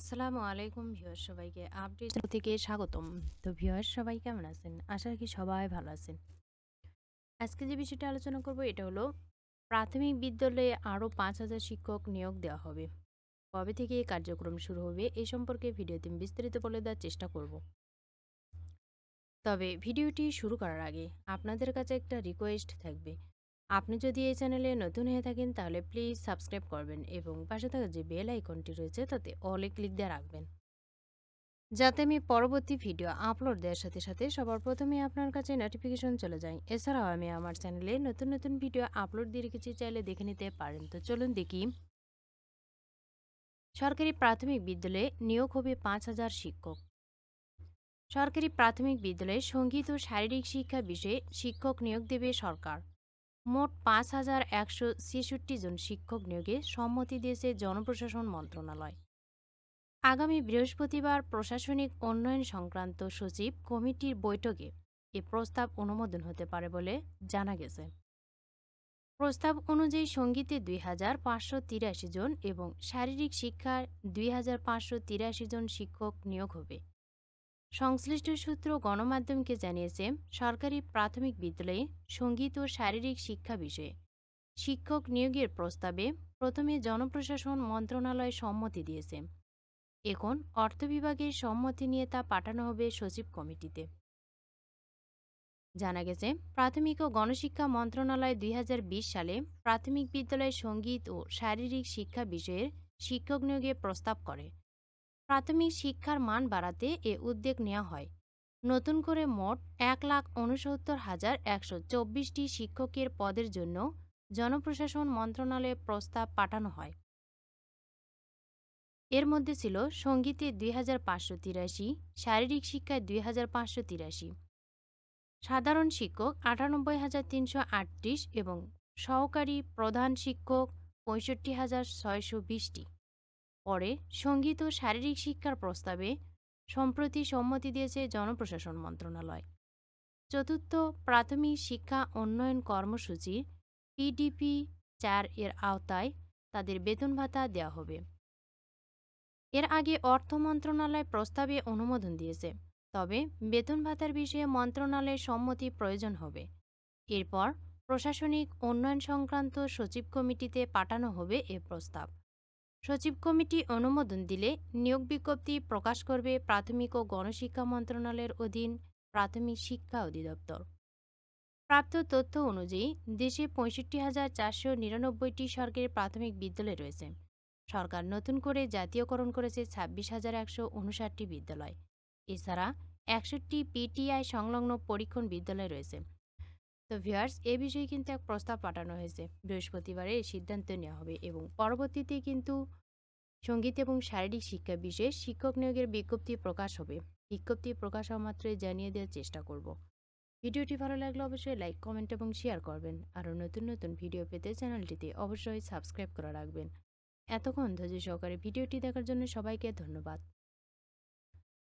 আসসালামু আলাইকুম ভিউয়ার সবাইকে আপডেট থেকে স্বাগতম। তো ভিউয়ার সবাই কেমন আছেন? আশা রাখি সবাই ভালো আছেন। আজকে যে বিষয়টা আলোচনা করব, এটা হলো প্রাথমিক বিদ্যালয়ে আরও পাঁচ হাজার শিক্ষক নিয়োগ দেওয়া হবে। কবে থেকে এই কার্যক্রম শুরু হবে এই সম্পর্কে ভিডিওতে বিস্তারিত বলে দেওয়ার চেষ্টা করব। তবে ভিডিওটি শুরু করার আগে আপনাদের কাছে একটা রিকোয়েস্ট থাকবে। আপনি যদি এই চ্যানেলে নতুন হয়ে থাকেন, তাহলে প্লিজ সাবস্ক্রাইব করবেন এবং পাশে থাকা যে বেল আইকনটি রয়েছে, তাতে অলে ক্লিক দিয়ে রাখবেন। যাতে আমি পরবর্তী ভিডিও আপলোড দেওয়ার সাথে সাথে সবার প্রথমে আপনার কাছে নোটিফিকেশন চলে যায়। এছাড়াও আমি আমার চ্যানেলে নতুন নতুন ভিডিও আপলোড দিয়ে রেখেছি, চাইলে দেখে নিতে পারেন। তো চলুন দেখি। সরকারি প্রাথমিক বিদ্যালয়ে নিয়োগ হবে পাঁচ হাজার শিক্ষক। সরকারি প্রাথমিক বিদ্যালয়ে সংগীত ও শারীরিক শিক্ষা বিষয়ে শিক্ষক নিয়োগ দেবে সরকার। মোট পাঁচ হাজার একশো ছেষট্টি জন শিক্ষক নিয়োগে সম্মতি দিয়েছে জনপ্রশাসন মন্ত্রণালয়। আগামী বৃহস্পতিবার প্রশাসনিক উন্নয়ন সংক্রান্ত সচিব কমিটির বৈঠকে এ প্রস্তাব অনুমোদন হতে পারে বলে জানা গেছে। প্রস্তাব অনুযায়ী সঙ্গীতে দুই হাজার পাঁচশো তিরাশি জন এবং শারীরিক শিক্ষার দুই হাজার পাঁচশো তিরাশি জন শিক্ষক নিয়োগ হবে। সংশ্লিষ্ট সূত্র গণমাধ্যমকে জানিয়েছে, সরকারি প্রাথমিক বিদ্যালয়ে সংগীত ও শারীরিক শিক্ষা বিষয়ে শিক্ষক নিয়োগের প্রস্তাবে প্রথমে জনপ্রশাসন মন্ত্রণালয় সম্মতি দিয়েছে। এখন অর্থ বিভাগের সম্মতি নিয়ে তা পাঠানো হবে সচিব কমিটিতে। জানা গেছে, প্রাথমিক ও গণশিক্ষা মন্ত্রণালয় দুই হাজার বিশ সালে প্রাথমিক বিদ্যালয়ে সংগীত ও শারীরিক শিক্ষা বিষয়ের শিক্ষক নিয়োগে প্রস্তাব করে। প্রাথমিক শিক্ষার মান বাড়াতে এ উদ্যোগ নেওয়া হয়। নতুন করে মোট এক লাখ উনসত্তর হাজার একশো চব্বিশটি শিক্ষকের পদের জন্য জনপ্রশাসন মন্ত্রণালয়ে প্রস্তাব পাঠানো হয়। এর মধ্যে ছিল সঙ্গীতে দুই হাজার পাঁচশো তিরাশি, শারীরিক শিক্ষায় দুই হাজার পাঁচশো তিরাশি। সাধারণ শিক্ষক আটানব্বই হাজার তিনশো আটত্রিশ এবং সহকারী প্রধান শিক্ষক পঁয়ষট্টি হাজার ছয়শো বিশটি। পরে সংগীত ও শারীরিক শিক্ষার প্রস্তাবে সম্প্রতি সম্মতি দিয়েছে জনপ্রশাসন মন্ত্রণালয়। চতুর্থ প্রাথমিক শিক্ষা উন্নয়ন কর্মসূচি পিডিপি চার এর আওতায় তাদের বেতন ভাতা দেওয়া হবে। এর আগে অর্থ মন্ত্রণালয় প্রস্তাবে অনুমোদন দিয়েছে, তবে বেতন ভাতার বিষয়ে মন্ত্রণালয়ের সম্মতি প্রয়োজন হবে। এরপর প্রশাসনিক উন্নয়ন সংক্রান্ত সচিব কমিটিতে পাঠানো হবে এ প্রস্তাব। সচিব কমিটি অনুমোদন দিলে নিয়োগ বিজ্ঞপ্তি প্রকাশ করবে প্রাথমিক ও গণশিক্ষা মন্ত্রণালয়ের অধীন প্রাথমিক শিক্ষা অধিদপ্তর। প্রাপ্ত তথ্য অনুযায়ী দেশে পঁয়ষট্টি হাজার চারশো নিরানব্বইটি সরকারি প্রাথমিক বিদ্যালয় রয়েছে। সরকার নতুন করে জাতীয়করণ করেছে ছাব্বিশ হাজার একশো উনষাটটি বিদ্যালয়। এছাড়া একষট্টি পিটিআই সংলগ্ন পরীক্ষণ বিদ্যালয় রয়েছে। তো ভিউয়ার্স, এ বিষয়ে কিন্তু এক প্রস্তাব পাঠানো হয়েছে। বৃহস্পতিবারে এই সিদ্ধান্ত নেওয়া হবে এবং পরবর্তীতে কিন্তু সংগীত এবং শারীরিক শিক্ষা বিষয়ে শিক্ষক নিয়োগের বিজ্ঞপ্তি প্রকাশ হবে। বিজ্ঞপ্তি প্রকাশ হওয়া মাত্রই জানিয়ে দেওয়ার চেষ্টা করব। ভিডিওটি ভালো লাগলে অবশ্যই লাইক, কমেন্ট এবং শেয়ার করবেন। আরও নতুন নতুন ভিডিও পেতে চ্যানেলটিতে অবশ্যই সাবস্ক্রাইব করা রাখবেন। এতক্ষণ ধৈর্য সহকারে ভিডিওটি দেখার জন্য সবাইকে ধন্যবাদ।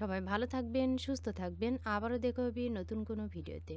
সবাই ভালো থাকবেন, সুস্থ থাকবেন। আবারও দেখা হবে নতুন কোনো ভিডিওতে।